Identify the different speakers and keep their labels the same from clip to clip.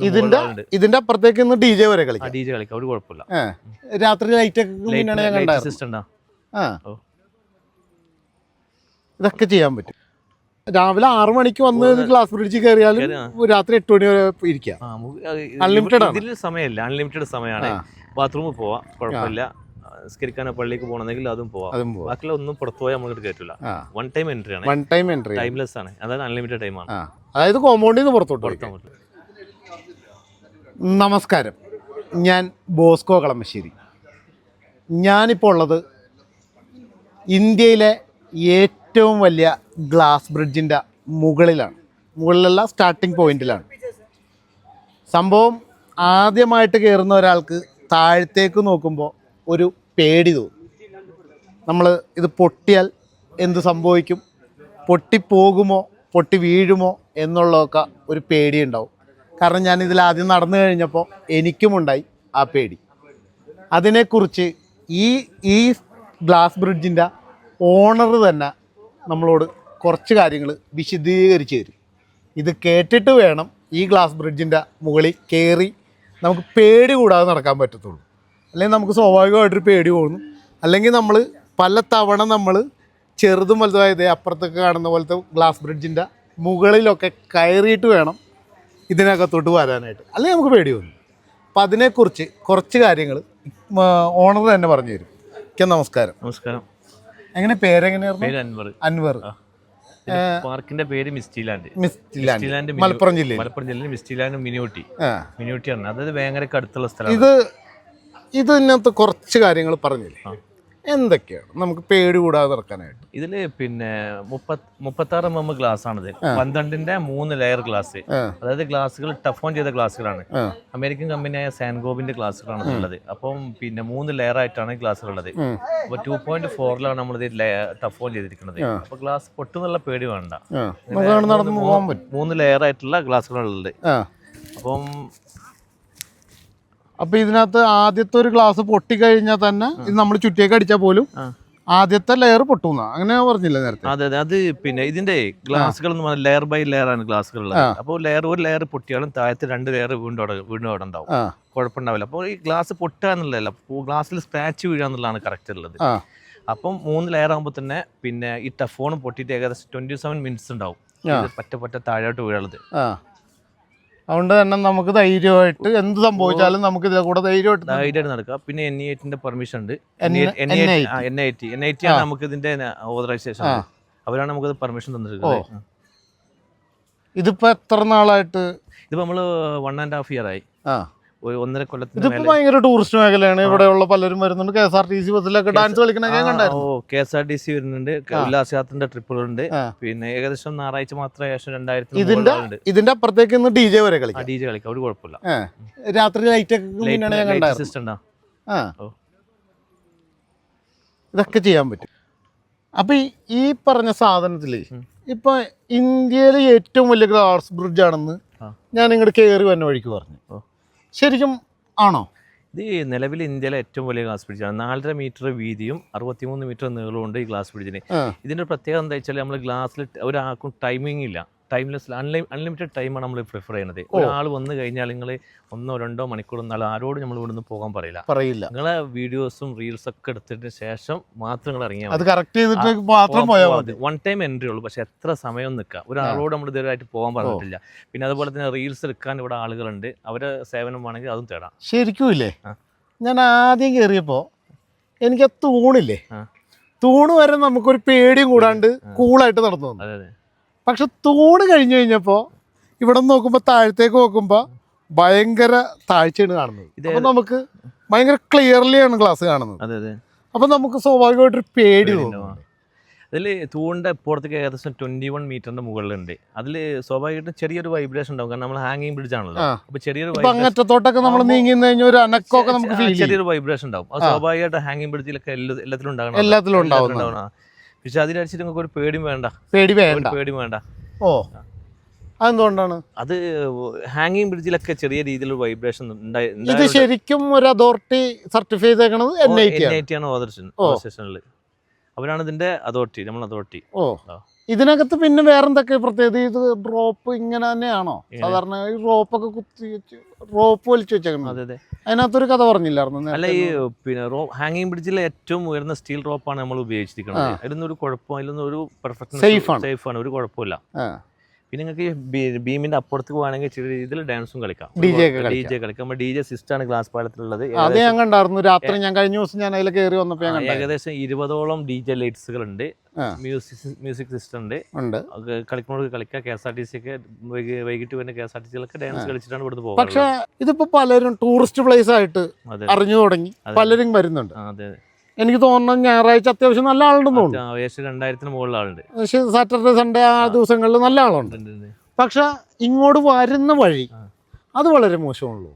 Speaker 1: ഇതിന്റെ ഇതിന്റെ അപ്പുറത്തേക്ക് ഇന്ന് ഡി ജെ വരെ കളിക്കാം.
Speaker 2: ഡി ജെ കളിക്കാം. ഒരു കുഴപ്പമില്ല.
Speaker 1: രാത്രി ലൈറ്റ് ഒക്കെ. ഇതൊക്കെ ചെയ്യാൻ പറ്റും. രാവിലെ ആറു മണിക്ക് വന്ന് ഗ്ലാസ് ബ്രിഡ്ജിൽ കയറിയാലും. രാത്രി എട്ട് മണി വരെ ഇരിക്കാം. അൺലിമിറ്റഡ് ആണ്.
Speaker 2: സമയമില്ല. അൺലിമിറ്റഡ് സമയമാണ്. ബാത്റൂമിൽ പോവാം. കുഴപ്പമില്ല. സ്കരിക്കാനോ പള്ളിക്ക് പോകണമെങ്കിൽ അതും പോവാം. ബാക്കിയുള്ള ഒന്നും പുറത്തു പോയാൽ നമുക്ക് കയറ്റില്ല വൺ ടൈം എൻട്രി ആണ്.
Speaker 1: വൺ ടൈം എൻട്രി
Speaker 2: ടൈംലെസ് ആണ്. അതായത് അൺലിമിറ്റഡ് ടൈമാണ്
Speaker 1: ആണ്. അതായത് കോമ്പൗണ്ടിൽ നിന്ന് പുറത്തോട്ട് പോയി. നമസ്കാരം. ഞാൻ ബോസ്കോ കളമശ്ശേരി. ഞാനിപ്പോൾ ഉള്ളത് ഇന്ത്യയിലെ ഏറ്റവും വലിയ ഗ്ലാസ് ബ്രിഡ്ജിന്റെ മുകളിലാണ്. മുകളിലുള്ള സ്റ്റാർട്ടിംഗ് പോയിന്റിലാണ് സംഭവം ആദ്യമായിട്ട് കയറുന്ന ഒരാൾക്ക് താഴത്തേക്ക് നോക്കുമ്പോൾ ഒരു പേടി തോന്നും. നമ്മൾ ഇത് പൊട്ടിയാൽ എന്ത് സംഭവിക്കും? പൊട്ടിപ്പോകുമോ? പൊട്ടി വീഴുമോ? എന്നുള്ളതൊക്കെ ഒരു പേടിയുണ്ടാവും കാരണം ഞാൻ ഇതിൽ ആദ്യം നടന്നു കഴിഞ്ഞപ്പോൾ എനിക്കുമുണ്ടായി ആ പേടി. അതിനെക്കുറിച്ച് ഈ ഈ ഗ്ലാസ് ബ്രിഡ്ജിന്റെ ഓണർ തന്നെ നമ്മളോട് കുറച്ച് കാര്യങ്ങൾ വിശദീകരിച്ച് തരും. ഇത് കേട്ടിട്ട് വേണം ഈ ഗ്ലാസ് ബ്രിഡ്ജിന്റെ മുകളിൽ കയറി നമുക്ക് പേടി കൂടാതെ നടക്കാൻ പറ്റത്തുള്ളൂ. അല്ലെങ്കിൽ നമുക്ക് സ്വാഭാവികമായിട്ടൊരു പേടി പോകുന്നു. അല്ലെങ്കിൽ നമ്മൾ പല തവണ നമ്മൾ ചെറുതും വലുതായത് അപ്പുറത്തൊക്കെ കാണുന്ന പോലത്തെ ഗ്ലാസ് ബ്രിഡ്ജിന്റെ മുകളിലൊക്കെ കയറിയിട്ട് വേണം ഇതിനകത്തോട്ട് വരാനായിട്ട്. അല്ലെങ്കിൽ നമുക്ക് പേടി വന്നു. അപ്പം അതിനെക്കുറിച്ച് കുറച്ച് കാര്യങ്ങൾ ഓണർ തന്നെ പറഞ്ഞു തരും. ഒക്കെ നമസ്കാരം.
Speaker 2: നമസ്കാരം.
Speaker 1: എങ്ങനെ പേരെങ്ങനെയായിരുന്നു?
Speaker 2: പേര് അൻവർ.
Speaker 1: അൻവർ.
Speaker 2: പാർക്കിന്റെ പേര് മിസ്റ്റിലാൻഡ്.
Speaker 1: മിസ്റ്റിലാൻഡ്. മലപ്പുറം ജില്ലയിൽ.
Speaker 2: മലപ്പുറം ജില്ലയിൽ മിസ്റ്റിലാൻഡ് മിനിയൂട്ടി മിനിയൂട്ടി ആണ് അതായത് വേങ്ങരക്ക് അടുത്തുള്ള സ്ഥലം
Speaker 1: ഇത് ഇതിനകത്ത് കുറച്ച് കാര്യങ്ങൾ പറഞ്ഞില്ലേ. എന്തൊക്കെയാണ്? നമുക്ക് പേടി കൂടാതെ നടക്കാനായിട്ട്
Speaker 2: ഇതിൽ പിന്നെ മുപ്പത്തി മുപ്പത്താറ് എം എം ഗ്ലാസ് ആണിത് പന്ത്രണ്ടിന്റെ മൂന്ന് ലെയർ ഗ്ലാസ് അതായത് ഗ്ലാസുകൾ ടഫ് ഓൺ ചെയ്ത ഗ്ലാസുകളാണ് അമേരിക്കൻ കമ്പനിയായ സാൻഗോബിന്റെ ഗ്ലാസുകളാണ് ഉള്ളത് അപ്പം പിന്നെ മൂന്ന് ലെയർ ആയിട്ടാണ് ഗ്ലാസ് ഉള്ളത്. അപ്പൊ ടു പോയിന്റ് ഫോറിലാണ് നമ്മൾ ഇത് ടഫ് ഓൺ ചെയ്തിരിക്കുന്നത്. അപ്പൊ ഗ്ലാസ് പൊട്ടുന്നുള്ള പേടി വേണ്ട. മൂന്ന് ലെയർ ആയിട്ടുള്ള ഗ്ലാസുകളുള്ളത്
Speaker 1: ഉള്ളത്.
Speaker 2: അപ്പം
Speaker 1: അപ്പൊ ഇതിനകത്ത് ആദ്യത്തെ ഒരു ഗ്ലാസ് പൊട്ടിക്കഴിഞ്ഞാൽ തന്നെ ഇത് നമ്മൾ ചുറ്റിയൊക്കെ അടിച്ചാൽ പോലും ആദ്യത്തെ ലെയർ പൊട്ടുന്ന. അങ്ങനെ പറഞ്ഞില്ല നേരത്തെ?
Speaker 2: അതെ അതെ. അത് പിന്നെ ഇതിന്റെ ഗ്ലാസുകൾ എന്ന് പറഞ്ഞാൽ ലെയർ ബൈ ലെയർ ആണ് ഗ്ലാസുകൾ അപ്പോൾ ലെയർ ഒരു ലെയർ പൊട്ടിയാലും താഴത്തെ രണ്ട് ലെയർ വീണ്ടും വീണ്ടും അവിടെ ഉണ്ടാവും. കുഴപ്പമുണ്ടാവില്ല. അപ്പോൾ ഈ ഗ്ലാസ് പൊട്ടുക എന്നുള്ളതല്ല ഗ്ലാസ്സിൽ സ്ക്രാച്ച് വീഴുക എന്നുള്ളതാണ് കറക്റ്റ് ഉള്ളത്. അപ്പം മൂന്ന് ലെയർ ആകുമ്പോൾ തന്നെ പിന്നെ ഈ ടഫോൺ പൊട്ടിയിട്ട് ഏകദേശം ട്വന്റി സെവൻ മിനിറ്റ്സ് ഉണ്ടാവും. പറ്റ പറ്റ താഴോട്ട് വീഴുള്ളത്
Speaker 1: അതുകൊണ്ട് തന്നെ നമുക്ക് ധൈര്യമായിട്ട് എന്ത് സംഭവിച്ചാലും നമുക്ക് ഇതിലെ കൂടെ ധൈര്യമായിട്ട്
Speaker 2: ധൈര്യമായിട്ട് നടക്കുക പിന്നെ എൻ ഇ എയ്റ്റിന്റെ പെർമിഷൻ ഉണ്ട്. N I T N I T ആണ് നമുക്ക് ഇതിന്റെ ഓതറൈസേഷൻ അവരാണ് നമുക്ക് പെർമിഷൻ തന്നിരിക്കുന്നത്.
Speaker 1: ഇതിപ്പോ എത്ര നാളായിട്ട്?
Speaker 2: ഇതിപ്പോ നമ്മൾ വൺ ആൻഡ് ഹാഫ് ഇയർ ആയി. ഒരു ഒന്നര കൊല്ലത്തിന്
Speaker 1: ഇതിപ്പോ ഭയങ്കര ടൂറിസ്റ്റ് മേഖലയാണ്. ഇവിടെയുള്ള പലരും വരുന്നുണ്ട്. K S R T C ബസ്സിലൊക്കെ ഡാൻസ് കളിക്കണ
Speaker 2: ഓ K S R T C വരുന്നുണ്ട്. ഉല്ലാസയാത്രന്റെ ട്രിപ്പുകളുണ്ട്. പിന്നെ ഏകദേശം ഞായറാഴ്ച മാത്രമേ ഏകദേശം രണ്ടായിരത്തി
Speaker 1: ഇതിന്റെ ഇതിന്റെ അപ്പുറത്തേക്ക് ഇന്ന് ഡി ജെ വരെ കളിക്കാം.
Speaker 2: ഡി ജെ കളിക്കാം. ഒരു കുഴപ്പമില്ല.
Speaker 1: രാത്രി ലൈറ്റ്
Speaker 2: സിസ്റ്റം.
Speaker 1: ഇതൊക്കെ ചെയ്യാൻ പറ്റും. അപ്പൊ ഈ- പറഞ്ഞ
Speaker 2: സാധനത്തിൽ
Speaker 1: ഇപ്പൊ ഇന്ത്യയിലെ ഏറ്റവും വലിയ ഗ്ലാസ് ബ്രിഡ്ജ് ആണെന്ന് ഞാൻ ഇങ്ങോട്ട് കയറി വന്ന വഴിക്ക് പറഞ്ഞു. ശരിക്കും ആണോ?
Speaker 2: ഇത് നിലവിൽ ഇന്ത്യയിലെ ഏറ്റവും വലിയ ഗ്ലാസ് ബ്രിഡ്ജാണ് നാലര മീറ്റർ വീതിയും അറുപത്തിമൂന്ന് മീറ്റർ നീളവും ഉണ്ട് ഈ ഗ്ലാസ് ബ്രിഡ്ജിന്. ഇതിന്റെ പ്രത്യേകത എന്താ വെച്ചാൽ നമ്മൾ ഗ്ലാസ്സിൽ ഒരാൾക്കും ടൈമിംഗ് ഇല്ല. ടൈംലെസ് അൺലിമിറ്റഡ് ടൈമാണ് നമ്മൾ പ്രിഫർ ചെയ്യുന്നത്. ഒരാൾ വന്നു കഴിഞ്ഞാൽ നിങ്ങൾ ഒന്നോ രണ്ടോ മണിക്കൂർ എന്നാൽ ആരോട് നമ്മൾ ഇവിടുന്ന് പോകാൻ പറയില്ല.
Speaker 1: പറയില്ല.
Speaker 2: നിങ്ങളെ വീഡിയോസും റീൽസ് ഒക്കെ എടുത്തതിന് ശേഷം മാത്രം നിങ്ങൾ ഇറങ്ങിയാൽ
Speaker 1: അത് കറക്റ്റ് ചെയ്തിട്ട് മാത്രം പോയാൽ മതി.
Speaker 2: വൺ ടൈം എൻട്രി ഉള്ളൂ. പക്ഷെ എത്ര സമയം നിൽക്കുക ഒരാളോട് നമ്മൾ ഇതുവരെയായിട്ട് പോകാൻ പറഞ്ഞിട്ടില്ല. പിന്നെ അതുപോലെ തന്നെ റീൽസ് എടുക്കാൻ ഇവിടെ ആളുകളുണ്ട്. അവരെ സേവനം വേണമെങ്കിൽ അതും തേടാം.
Speaker 1: ശരിക്കും ഇല്ലേ? ഞാൻ ആദ്യം കയറിയപ്പോ എനിക്ക് ആ. തൂണില്ലേ. തൂണ് വരെ നമുക്കൊരു പേടിയും കൂടാണ്ട് കൂളായിട്ട് നടന്നു
Speaker 2: അതെ അതെ.
Speaker 1: പക്ഷെ തൂണ് കഴിഞ്ഞു കഴിഞ്ഞപ്പോ ഇവിടെ നോക്കുമ്പോൾ നോക്കുമ്പോ താഴത്തേക്ക് നോക്കുമ്പോ ഭയങ്കര താഴ്ചയാണ് കാണുന്നത്.
Speaker 2: അപ്പോൾ
Speaker 1: അപ്പൊ നമുക്ക് ഭയങ്കര ക്ലിയർലിയാണ് ക്ലാസ് കാണുന്നത്.
Speaker 2: അതെ അതെ.
Speaker 1: അപ്പൊ നമുക്ക് സ്വാഭാവികമായിട്ടൊരു പേടി തോന്നും.
Speaker 2: അതിൽ തൂണിന്റെ പുറത്തേക്ക് ഏകദേശം ട്വന്റി വൺ മീറ്ററിന്റെ മുകളിലുണ്ട്. അതിൽ സ്വാഭാവികമായിട്ടും ചെറിയൊരു വൈബ്രേഷൻ ഉണ്ടാവും. കാരണം നമ്മൾ ഹാങ്ങിങ് ബ്രിഡ്ജ് ആണല്ലോ. അപ്പോൾ ചെറിയൊരു
Speaker 1: അങ്ങറ്റത്തോട്ടൊക്കെ നമ്മൾ നീങ്ങി കഴിഞ്ഞാൽ ഒരു അനക്കമൊക്കെ നമുക്ക്
Speaker 2: ചെറിയൊരു വൈബ്രേഷൻ ഉണ്ടാവും. അത് സ്വാഭാവികമായിട്ട് ഹാങ്ങിങ് ബ്രിഡ്ജിലൊക്കെ എല്ലാ- എല്ലാത്തിലും ഉണ്ടാകണം
Speaker 1: എല്ലാത്തിലും
Speaker 2: ഉണ്ടാവും പക്ഷെ അതിലടിച്ചിട്ട് നിങ്ങൾക്ക് ഒരു പേടിയും വേണ്ട.
Speaker 1: പേടി വേണ്ട.
Speaker 2: പേടി വേണ്ട.
Speaker 1: ഓ. അതെന്തുകൊണ്ടാണ്?
Speaker 2: അത് ഹാങ്ങിങ് ബ്രിഡ്ജിലൊക്കെ ചെറിയ രീതിയിലുള്ള വൈബ്രേഷൻ
Speaker 1: ഇത് ശരിക്കും ഒരു അതോറിറ്റി സർട്ടിഫൈ ചെയ്തേക്കണത് എൻ ഐ ടി ആണ്.
Speaker 2: ഓതർഷൻ അവരാണ് ഇതിന്റെ അതോറിറ്റി നമ്മൾ അതോറിറ്റി
Speaker 1: ഓ. ഇതിനകത്ത് പിന്നെ വേറെന്തൊക്കെ പ്രത്യേകത? ഇത് ഡ്രോപ്പ് ഇങ്ങനെ തന്നെയാണോ? സാധാരണ ഈ റോപ്പൊക്കെ കുത്തി വെച്ച് റോപ്പ് വലിച്ചു വെച്ചേക്കണം
Speaker 2: അതെ അതെ.
Speaker 1: അതിനകത്തൊരു കഥ പറഞ്ഞില്ലായിരുന്നു
Speaker 2: അല്ല ഈ പിന്നെ റോ ഹാങ്ങിങ് ബ്രിഡ്ജിലെ ഏറ്റവും ഉയർന്ന സ്റ്റീൽ റോപ്പാണ് നമ്മൾ ഉപയോഗിച്ചിരിക്കുന്നത്. അതിലൊന്നും ഒരു കുഴപ്പം അതിലൊന്നും ഒരു പെർഫെക്റ്റ്. സേഫ് ആണ്. ഒരു കുഴപ്പമില്ല. പിന്നെ നിങ്ങൾക്ക് ബീമിന്റെ അപ്പുറത്തേക്ക് പോകണമെങ്കിൽ ചെറിയ രീതിയിൽ ഡാൻസും കളിക്കാം.
Speaker 1: ഡിജെ ഡിജെ
Speaker 2: ഡി ജെ കളിക്കാം. നമ്മൾ ഡി ജെ സിസ്റ്റാണ് ഗ്ലാസ് പാലത്തിലുള്ളത്.
Speaker 1: അത് ഞാൻ കണ്ടായിരുന്നു. രാത്രി ഞാൻ കഴിഞ്ഞ ദിവസം ഞാൻ അതിൽ കയറി വന്നപ്പോൾ ഞാൻ
Speaker 2: ഏകദേശം ഇരുപതോളം ഡി ജെ ലൈറ്റ്സുകൾ ഉണ്ട് മ്യൂസിക് മ്യൂസിക് സിസ്റ്റം ഉണ്ട്. കളിക്കുന്നവർക്ക് കളിക്കാം. K S R T C ഒക്കെ വൈകിട്ട് വരുന്ന കെ എസ് ആർ ടി സികളൊക്കെ ഡാൻസ് കളിച്ചിട്ടാണ് ഇവിടുന്ന് പോകുന്നത് പക്ഷേ
Speaker 1: ഇതിപ്പോ പലരും ടൂറിസ്റ്റ് പ്ലേസ് ആയിട്ട് അറിഞ്ഞു തുടങ്ങി. പലരും വരുന്നുണ്ട്.
Speaker 2: അതെ അതെ.
Speaker 1: എനിക്ക് തോന്നുന്നു ഞായറാഴ്ച അത്യാവശ്യം നല്ല ആളുണ്ടെന്ന് തോന്നുന്നു.
Speaker 2: രണ്ടായിരത്തിന് മുകളിൽ ആളുണ്ട്.
Speaker 1: പക്ഷേ സാറ്റർഡേ സൺഡേ ആ ദിവസങ്ങളിൽ നല്ല ആളുണ്ട്. പക്ഷെ ഇങ്ങോട്ട് വരുന്ന വഴി അത് വളരെ മോശമുള്ളൂ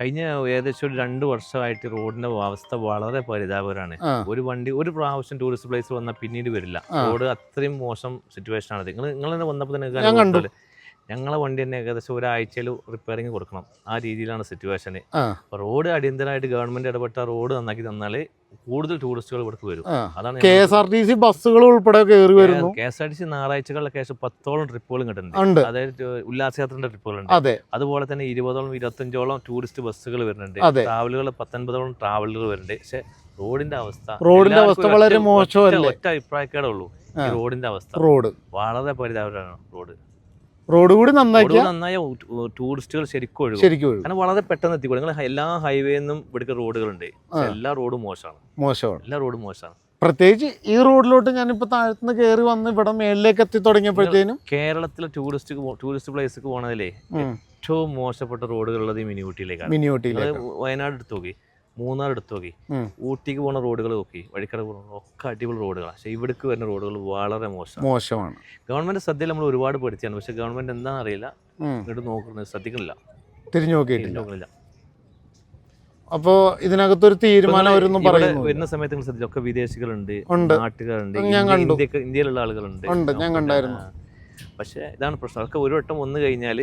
Speaker 2: കഴിഞ്ഞ ഏകദേശം ഒരു രണ്ട് വർഷമായിട്ട് റോഡിന്റെ അവസ്ഥ വളരെ പരിതാപകരമാണ്. ഒരു വണ്ടി ഒരു പ്രാവശ്യം ടൂറിസ്റ്റ് പ്ലേസ് വന്നാൽ പിന്നീട് വരില്ല. റോഡ് അത്രയും മോശം സിറ്റുവേഷൻ ആണ്. നിങ്ങൾ നിങ്ങൾ തന്നെ വന്നപ്പോൾ തന്നെ ഞങ്ങളെ വണ്ടി തന്നെ ഏകദേശം ഒരാഴ്ചയിൽ റിപ്പയറിങ് കൊടുക്കണം. ആ രീതിയിലാണ് സിറ്റുവേഷൻ
Speaker 1: അപ്പൊ
Speaker 2: റോഡ് അടിയന്തരമായിട്ട് ഗവൺമെന്റ് ഇടപെട്ട റോഡ് നന്നാക്കി തന്നാൽ കൂടുതൽ ടൂറിസ്റ്റുകൾ ഇവിടേക്ക് വരും. അതാണ്
Speaker 1: K S R T C ബസ്സുകൾ ഉൾപ്പെടെ കയറി വരുന്നു.
Speaker 2: K S R T C ഞായറാഴ്ചകളിലൊക്കെ ശേഷം പത്തോളം ട്രിപ്പുകളും കിട്ടുന്നുണ്ട് അതായത് ഉല്ലാസയാത്രയുടെ ട്രിപ്പുകളുണ്ട്
Speaker 1: അതെ.
Speaker 2: അതുപോലെ തന്നെ ഇരുപതോളം ഇരുപത്തഞ്ചോളം ടൂറിസ്റ്റ് ബസ്സുകൾ വരുന്നുണ്ട്. ട്രാവലുകൾ പത്തൊൻപതോളം ട്രാവലുകൾ വരുന്നുണ്ട്. പക്ഷെ റോഡിന്റെ അവസ്ഥ
Speaker 1: റോഡിന്റെ അവസ്ഥ വളരെ മോശമല്ലേ?
Speaker 2: ഒറ്റ അഭിപ്രായക്കേടേ ഉള്ളൂ. ഈ റോഡിന്റെ അവസ്ഥ.
Speaker 1: റോഡ്.
Speaker 2: വളരെ പരിതാപകരമാണ് റോഡ്.
Speaker 1: റോഡ് കൂടി നന്നാക്കിയ
Speaker 2: നന്നായ ടൂറിസ്റ്റുകൾ ശരിക്കും ഒഴുകും.
Speaker 1: ശരിക്കും ഒഴുകും.
Speaker 2: കാരണം വളരെ പെട്ടെന്ന് എത്തിക്കോളും. നിങ്ങൾ എല്ലാ ഹൈവേന്നും ഇവിടുത്തെ റോഡുകളുണ്ട്. എല്ലാ റോഡും മോശമാണ്.
Speaker 1: മോശമാണ്.
Speaker 2: എല്ലാ റോഡും മോശമാണ്.
Speaker 1: പ്രത്യേകിച്ച് ഈ റോഡിലോട്ട് ഞാനിപ്പോ താഴത്തുനിന്ന് കയറി വന്ന് ഇവിടെ മേളിലേക്ക് എത്തി തുടങ്ങിയപ്പോഴത്തേനും
Speaker 2: കേരളത്തിലെ ടൂറിസ്റ്റ് ടൂറിസ്റ്റ് പ്ലേസിലേക്ക് പോകണതിലേ ഏറ്റവും മോശപ്പെട്ട റോഡുകളുള്ളത് മിനി ഊട്ടിയിലേക്കാണ്
Speaker 1: മിനി ഊട്ടിയിലേക്ക്
Speaker 2: വയനാട് എടുത്തു നോക്കി. മൂന്നാർ എടുത്തു നോക്കി ഊട്ടിക്ക് പോകുന്ന റോഡുകൾ നോക്കി. വഴിക്കട പോകുന്ന ഒക്കെ അടിപൊളി റോഡുകളാണ്. പക്ഷേ ഇവിടേക്ക് വരുന്ന റോഡുകൾ വളരെ മോശം
Speaker 1: മോശമാണ്.
Speaker 2: ഗവൺമെന്റ് ശ്രദ്ധയിൽ നമ്മൾ ഒരുപാട് പഠിച്ചാണ് പക്ഷേ ഗവൺമെന്റ് എന്താണെന്ന് അറിയില്ല. ഇങ്ങോട്ട് നോക്കുന്നത് ശ്രദ്ധിക്കുന്നില്ല.
Speaker 1: തിരിഞ്ഞു നോക്കിയിട്ടില്ല. അപ്പോ ഇതിനകത്തൊരു തീരുമാനം
Speaker 2: ഇവിടെ
Speaker 1: പറയുന്നു
Speaker 2: വരുന്ന സമയത്ത് നിങ്ങൾ ശ്രദ്ധിച്ചു? ഒക്കെ വിദേശികളുണ്ട്. നാട്ടുകാരുണ്ട്
Speaker 1: ഞാൻ കണ്ടു.
Speaker 2: ഇന്ത്യയിലുള്ള ആളുകളുണ്ട്.
Speaker 1: ഉണ്ട്, ഞാൻ കണ്ടായിരുന്നു.
Speaker 2: പക്ഷേ ഇതാണ് പ്രശ്നം. അതൊക്കെ ഒരു വട്ടം വന്നു കഴിഞ്ഞാൽ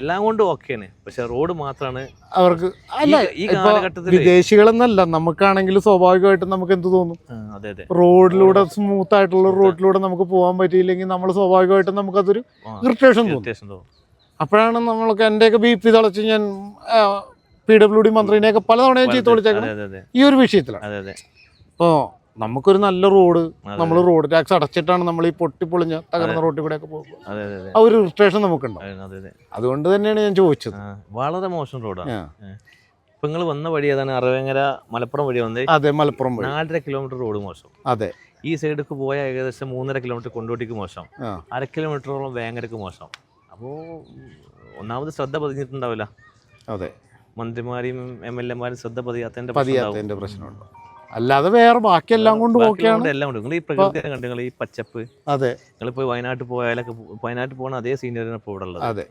Speaker 2: എല്ലാം കൊണ്ടും ഓക്കെയാണ് പക്ഷെ റോഡ് മാത്രമാണ്
Speaker 1: അവർക്ക് അല്ല
Speaker 2: ഈ കാലഘട്ടത്തിൽ
Speaker 1: വിദേശികളെന്നല്ല നമുക്കാണെങ്കിൽ സ്വാഭാവികമായിട്ടും നമുക്ക് എന്ത് തോന്നും?
Speaker 2: അതെ അതെ.
Speaker 1: റോഡിലൂടെ സ്മൂത്ത് ആയിട്ടുള്ള റോഡിലൂടെ നമുക്ക് പോകാൻ പറ്റിയില്ലെങ്കിൽ നമ്മൾ സ്വാഭാവികമായിട്ടും നമുക്കതൊരു. ഇറിറ്റേഷൻ തോന്നും. അപ്പോഴാണ് നമ്മൾക്ക് എന്റെയൊക്കെ ബി പി തളച്ച് ഞാൻ പി ഡബ്ല്യു ഡി മന്ത്രിനെയൊക്കെ പലതവണ ഞാൻ ചീത്ത വിളിച്ചേക്കണം. ഈ ഒരു വിഷയത്തിലാണ്.
Speaker 2: അതെ അതെ.
Speaker 1: അപ്പോൾ നമുക്കൊരു നല്ല റോഡ് നമ്മൾ റോഡ് ടാക്സ് അടച്ചിട്ടാണ് നമ്മൾ ഈ പൊട്ടിപ്പൊളിഞ്ഞ തകർന്ന റോഡിൽ കൂടെ ഒക്കെ പോകുന്നത്.
Speaker 2: അതെ
Speaker 1: ആ ഒരു ഇറിറ്റേഷൻ നമുക്കുണ്ടാവും
Speaker 2: അതെ അതെ അതെ.
Speaker 1: അതുകൊണ്ട് തന്നെയാണ് ഞാൻ ചോദിച്ചത്.
Speaker 2: വളരെ മോശം റോഡാണ്. ഇപ്പൊ നിങ്ങൾ വന്ന വഴി ഏതാണ്? അറവേങ്ങര മലപ്പുറം വഴി വന്നത്
Speaker 1: അതെ മലപ്പുറം വഴി.
Speaker 2: നാലര കിലോമീറ്റർ റോഡ് മോശം.
Speaker 1: അതെ.
Speaker 2: ഈ സൈഡിലേക്ക് പോയ ഏകദേശം മൂന്നര കിലോമീറ്റർ കൊണ്ടോട്ടിക്ക് മോശം. അര കിലോമീറ്ററോളം വേങ്ങരക്ക് മോശം. അപ്പോൾ ഒന്നാമത് ശ്രദ്ധ പതിഞ്ഞിട്ടുണ്ടാവില്ല.
Speaker 1: അതെ.
Speaker 2: മന്ത്രിമാരെയും എം എൽ എമാരും ശ്രദ്ധ പതിയാത്തതിന്റെ
Speaker 1: പ്രശ്നമുണ്ട്. അല്ലാതെ വേറെ ബാക്കിയെല്ലാം കൊണ്ട് ഓക്കെയാണ്
Speaker 2: എല്ലാം ഉണ്ട് നിങ്ങൾ ഈ പ്രകൃതി കണ്ടു? നിങ്ങൾ ഈ പച്ചപ്പ്?
Speaker 1: അതെ.
Speaker 2: നിങ്ങളിപ്പോൾ വയനാട്ടിൽ പോയാലൊക്കെ വയനാട്ടിൽ പോകുന്ന അതേ സീനിയറിനെ ഇപ്പോൾ ഇവിടെ ഉള്ളത്.
Speaker 1: അതെ.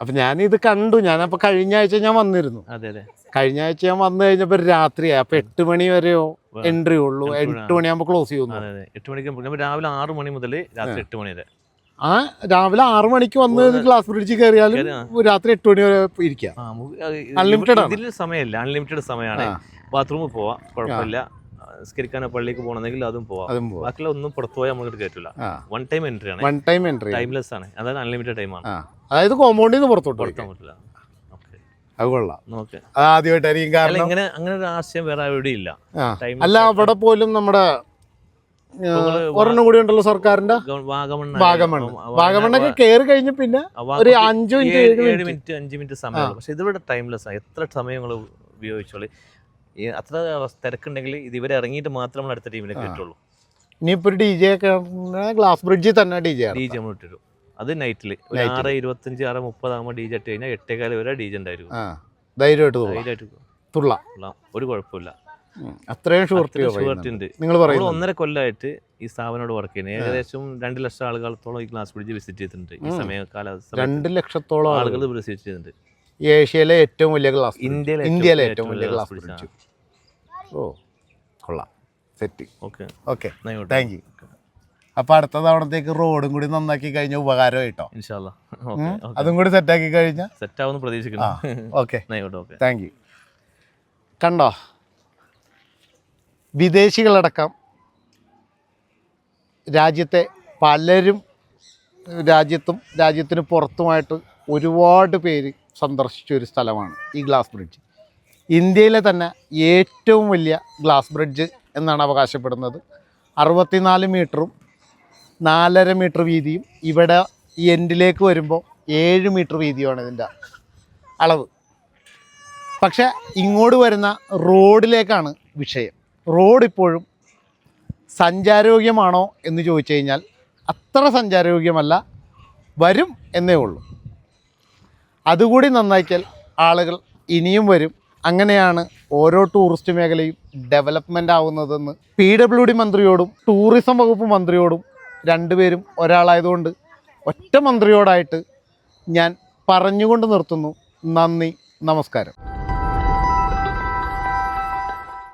Speaker 1: അപ്പൊ ഞാനിത് കണ്ടു. ഞാനപ്പോ കഴിഞ്ഞ ആഴ്ച ഞാൻ വന്നിരുന്നു.
Speaker 2: അതെ അതെ.
Speaker 1: കഴിഞ്ഞ ആഴ്ച ഞാൻ വന്നു കഴിഞ്ഞപ്പോ രാത്രിയായി. അപ്പൊ എട്ട് മണി വരെയോ എൻട്രി ഉള്ളൂ. എട്ട് മണിയാകുമ്പോ ക്ലോസ് ചെയ്യുന്നു
Speaker 2: അതെ അതെ. എട്ട് മണിക്ക് രാവിലെ ആറ് മണി മുതൽ രാത്രി എട്ട് മണി വരെ.
Speaker 1: ആ രാവിലെ ആറ് മണിക്ക് വന്ന് ഗ്ലാസ് ബ്രിഡ്ജിൽ കയറിയാലും രാത്രി എട്ട് മണി വരെ ഇരിക്കാം.
Speaker 2: അൺലിമിറ്റഡ്. സമയമില്ല. അൺലിമിറ്റഡ് സമയമാണ്. ബാത്റൂമിൽ പോവാം. കുഴപ്പമില്ല. നിസ്കരിക്കാനോ പള്ളിക്ക് പോകണമെങ്കിൽ അതും പോവാം. ബാക്കിയുള്ള ഒന്നും പുറത്തു പോയാൽ നമുക്ക് കയറ്റില്ല വൺ ടൈം എൻട്രി ആണ്.
Speaker 1: വൺ ടൈം എൻട്രി
Speaker 2: ടൈംലെസ് ആണ്. അതായത് അൺലിമിറ്റഡ് ടൈം
Speaker 1: ആണ്. അതായത് കോമ്പൗണ്ടിൽ നിന്ന് പുറത്തോട്ട് പുറത്തു
Speaker 2: പറ്റില്ല
Speaker 1: അത് കൊള്ളാം. ആദ്യമായിട്ടായിരിക്കും കാരണം
Speaker 2: ഇങ്ങനെ അങ്ങനെ ഒരു ആശയം വേറെ എവിടെയും ഇല്ല.
Speaker 1: അല്ല അവിടെ പോലും നമ്മുടെ ഒരെണ്ണം കൂടി ഉണ്ടല്ലോ സർക്കാരിന്റെ
Speaker 2: വാഗമണ്
Speaker 1: വാഗമണ്ണൊക്കെ കയറി കഴിഞ്ഞ പിന്നെ ഒരു അഞ്ചു മിനിറ്റ്
Speaker 2: ഏഴ്
Speaker 1: മിനിറ്റ്.
Speaker 2: അഞ്ച് മിനിറ്റ് സമയമുള്ളൂ. പക്ഷെ ഇതിവിടെ ടൈംലെസ് ആണ് എത്ര സമയം നിങ്ങൾ ഉപയോഗിച്ചോളൂ ഈ അത്ര തിരക്കുണ്ടെങ്കിൽ ഇത് ഇവരെ ഇറങ്ങിയിട്ട് മാത്രം നമ്മൾ അടുത്ത ടീമിലേക്ക് കിട്ടുള്ളൂ.
Speaker 1: ഇനിയിപ്പോൾ ഒരു ഡി ജെ ഒക്കെ ഗ്ലാസ് ബ്രിഡ്ജിൽ തന്നെ ഡി ജെ
Speaker 2: ഡി ജെ നമ്മൾ ഇട്ടിരും അത് നൈറ്റിൽ ഒരു. ആറ് ഇരുപത്തഞ്ച് ആറ് മുപ്പതാകുമ്പോൾ ഡി ജെ ഇട്ട് കഴിഞ്ഞാൽ എട്ടേകാൽ വരെ ഡി ജെ
Speaker 1: ഉണ്ടായിരുന്നു ധൈര്യമായിട്ട്
Speaker 2: ധൈര്യമായിട്ട്
Speaker 1: തുള്ളാം.
Speaker 2: ഒരു കുഴപ്പമില്ല.
Speaker 1: അത്രയും
Speaker 2: ഉണ്ട്.
Speaker 1: നിങ്ങൾ
Speaker 2: പറയുന്നത്
Speaker 1: പറയുന്നു
Speaker 2: ഒന്നര കൊല്ലമായിട്ട് ഈ സ്ഥാപനോട് വർക്ക് ചെയ്യുന്നത് ഏകദേശം രണ്ട് ലക്ഷം ആളുകളത്തോളം ഈ ഗ്ലാസ് ബ്രിഡ്ജ് വിസിറ്റ് ചെയ്തിട്ടുണ്ട്. ഈ
Speaker 1: സമയ
Speaker 2: സമയകാല
Speaker 1: രണ്ട് ലക്ഷത്തോളം
Speaker 2: ആളുകൾ വിസിറ്റ് ചെയ്തിട്ടുണ്ട്.
Speaker 1: ഏഷ്യയിലെ ഏറ്റവും വലിയ ഗ്ലാസ്
Speaker 2: ഇന്ത്യയിലെ
Speaker 1: ഇന്ത്യയിലെ ഏറ്റവും വലിയ ഗ്ലാസ് ബ്രിഡ്ജ് ഓ കൊള്ളാം. Set
Speaker 2: okay
Speaker 1: okay. Thank you അപ്പൊ അടുത്ത തവണത്തേക്ക് റോഡും കൂടി നന്നാക്കി കഴിഞ്ഞ ഉപകാരമായിട്ടോ?
Speaker 2: കേട്ടോ
Speaker 1: അതും കൂടി സെറ്റാക്കി കഴിഞ്ഞാൽ
Speaker 2: സെറ്റ് ആവുമെന്ന്
Speaker 1: ആ
Speaker 2: പ്രതീക്ഷിക്കുന്നു
Speaker 1: ഓക്കെ. താങ്ക് യു കണ്ടോ? വിദേശികളടക്കം രാജ്യത്തെ പലരും രാജ്യത്തും രാജ്യത്തിന് പുറത്തുമായിട്ട് ഒരുപാട് പേര് സന്ദർശിച്ച ഒരു സ്ഥലമാണ് ഈ ഗ്ലാസ് ബ്രിഡ്ജ്. ഇന്ത്യയിലെ തന്നെ ഏറ്റവും വലിയ ഗ്ലാസ് ബ്രിഡ്ജ് എന്നാണ് അവകാശപ്പെടുന്നത്. അറുപത്തിനാല് മീറ്ററും നാലര മീറ്റർ വീതിയും ഇവിടെ ഈ എൻഡിലേക്ക് വരുമ്പോൾ ഏഴ് മീറ്റർ വീതിയുമാണ് ഇതിന്റെ അളവ്. പക്ഷേ ഇങ്ങോട്ട് വരുന്ന റോഡിലേക്കാണ് വിഷയം. റോഡ് ഇപ്പോഴും സഞ്ചാരയോഗ്യമാണോ എന്ന് ചോദിച്ചു കഴിഞ്ഞാൽ അത്ര സഞ്ചാരയോഗ്യമല്ല വരും എന്നേ ഉള്ളൂ. അതുകൂടി നന്നാക്കിയാൽ ആളുകൾ ഇനിയും വരും. അങ്ങനെയാണ് ഓരോ ടൂറിസ്റ്റ് മേഖലയും ഡെവലപ്മെന്റ് ആവുന്നതെന്ന് പി ഡബ്ല്യു ഡി മന്ത്രിയോടും ടൂറിസം വകുപ്പ് മന്ത്രിയോടും രണ്ടുപേരും ഒരാളായതുകൊണ്ട് ഒറ്റ മന്ത്രിയോടായിട്ട് ഞാൻ പറഞ്ഞുകൊണ്ട് നിർത്തുന്നു. നന്ദി നമസ്കാരം.